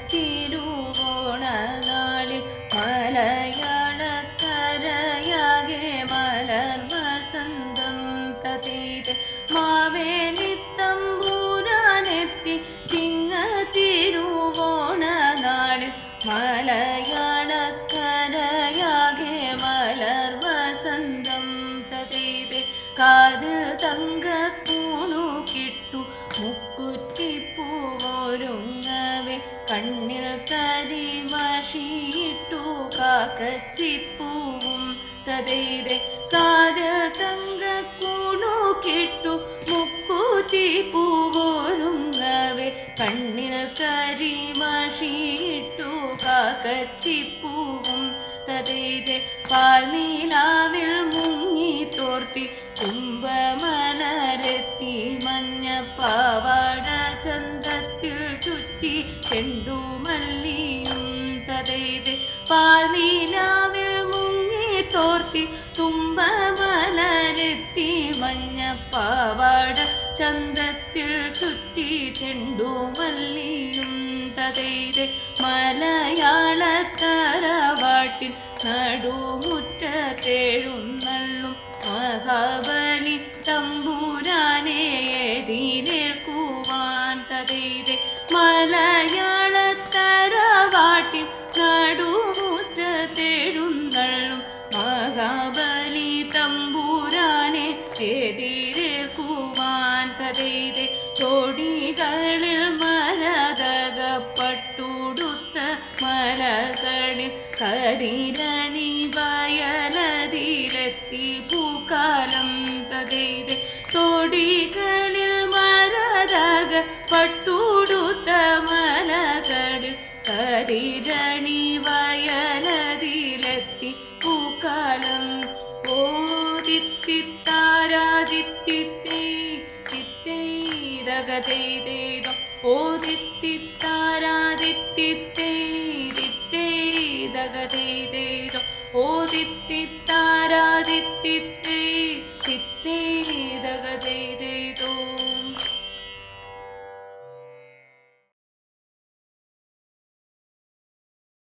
ചിങ്ങത്തിരുവോണ നാളിൽ മലയാളക്കരയാകെ മലർ വസന്തം തതീത് മാവേലിത്തമ്പൂരാനെത്തി കാക്കച്ചിപ്പൂവും തതൈതെ കാതിൽ കൂണു കിട്ടു മുക്കുറ്റിപ്പൂവോരുങ്ങവേ കണ്ണിന് കരിമഷിയിട്ടു കാക്കച്ചിപ്പൂവും തതൈതെ പാൽനീലാവിൽ മുങ്ങി പാൽനീലാവിൽ മുങ്ങി തോർത്തി തുമ്പമലരെത്തി മഞ്ഞപ്പാവാട ചന്തത്തിൽ ചുറ്റി ചെണ്ടുമല്ലിയും തതൈതെ മലയാളത്തറവാട്ടിൽ നടുമുറ്റത്തേഴുന്നള്ളും മഹാബലി തമ്പൂരാനെ നടുമുറ്റത്തേഴുന്നള്ളും മഹാബലി തമ്പൂരാനെ എതിരേൽക്കുവാൻ തതൈതെ ചോടികളിൽ മലതകപ്പെട്ടുടുത്ത മലകളിൽ കരിരണി വയലതിലെത്തി പൂക്കാലം തതൈതെ തോടികളിൽ മരതക പട്ടുടുത്ത മലകളിൽ കരിരണി തിത്തേതകതേതേതം ഓ